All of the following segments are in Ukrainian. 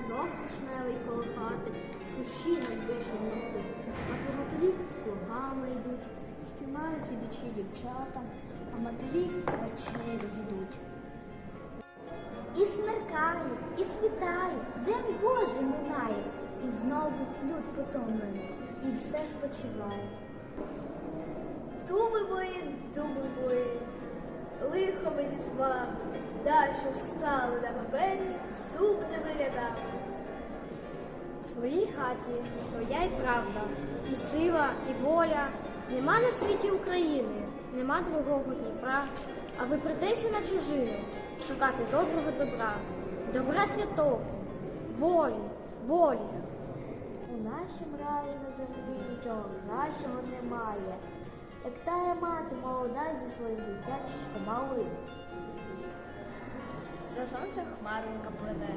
садок вишневий коло хати, кущі над ростуть, а богатирі з плугами йдуть, співають ідучі дівчата, а матері вечерю ждуть. І смеркає, і світає, День Божий минає, і знову люд потомлений, і все спочиває. Дуби мої, дуби мої, лихо мені з вами, дальше стали на папері, зубними рядами. В своїй хаті своя й правда, і сила, і воля. Нема на світі України, нема другого Дніпра, а ви прийдеться на чужину шукати доброго добра, добра святого, волі, волі. У нашім раї на землі нічого кращого немає, як тая мати молода зі своїм дитячим малим. За сонцем хмаринка пливе,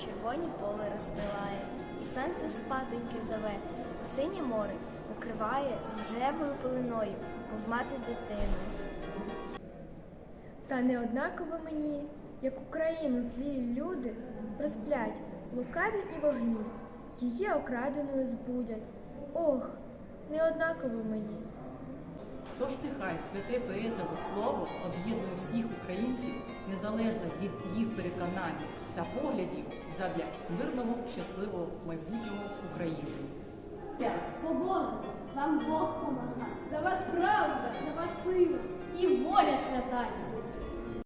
червоні поле розстилає, і сонце спатоньки зове, у синє море покриває рожевою пеленою, мов мати дитину. Та не однаково мені, як Україну злі люди розплять лукаві і вогні, її окраденою збудять. Ох, не однаково мені. Тож нехай святе поетове слово об'єднує всіх українців незалежно від їх переконань та поглядів задля мирного, щасливого майбутнього України. По Богу, вам Бог помагає, за вас правда, за вас сила і воля святая.